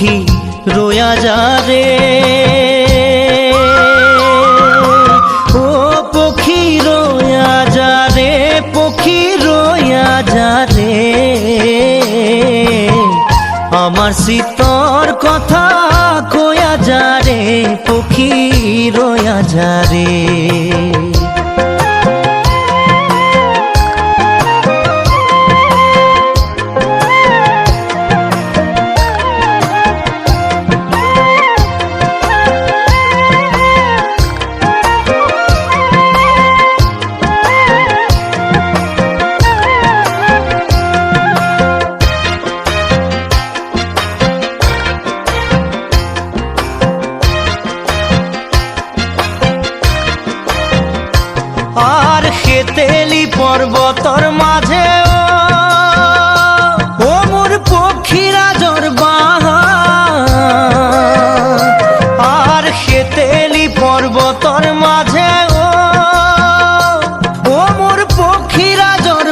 পক্ষী রোয়া যা রে ও পক্ষী রোয়া যা রে পক্ষী রোয়া যা রে আমার শীতর কথা কয়া যা রে পক্ষী রোয়া যা রে পর্বতর মাঝে, ও মোর পক্ষীরা জর আর খেতেলি পর্বতর মাঝে, ও ও মোর পক্ষীরা জর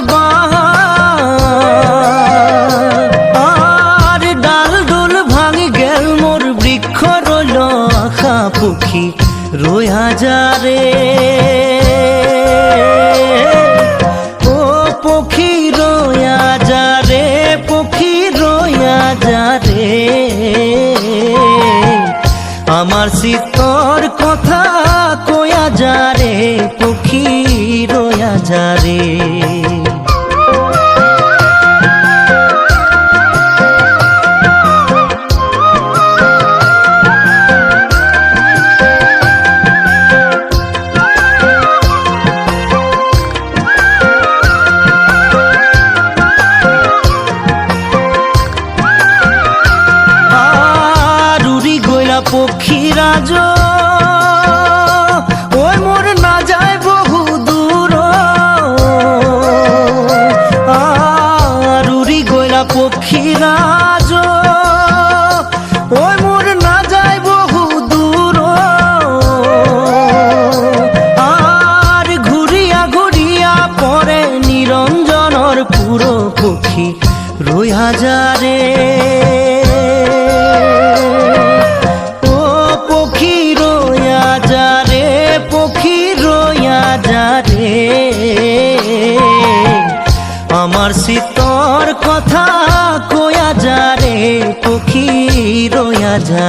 আর ডাল ডুল ভাঙি গেল মোর বৃক্ষ রইল আখা পক্ষী রোয়া যা রে কয়া যা রে পক্ষী রোয়া যা পুরো পক্ষী রইয়া যা রে ও পক্ষী রইয়া যা রে পক্ষী রইয়া যা রে আমার শীতর কথা কয়া যা রে পক্ষী রইয়া যা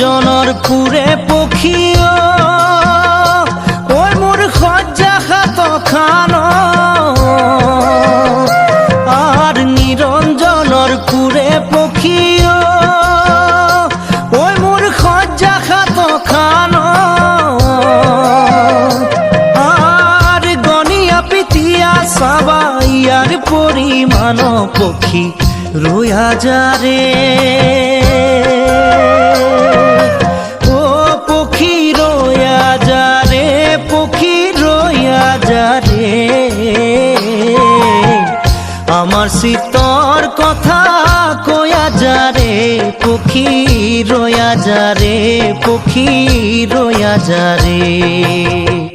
নিরঞ্জনর পুরে পক্ষীও ওই মোর খজ্জা খাত খান আর নিরঞ্জনর পুরে পক্ষীও ওই মোর খজ্জা খাত খান আর গনিয়া পিতিয়া সাবাইয়ার পরিমাণ পক্ষী রোয়া যা আমার শীতর কথা কয়া যা রে? পক্ষী রয়া যা রে পক্ষী রয়া যা রে।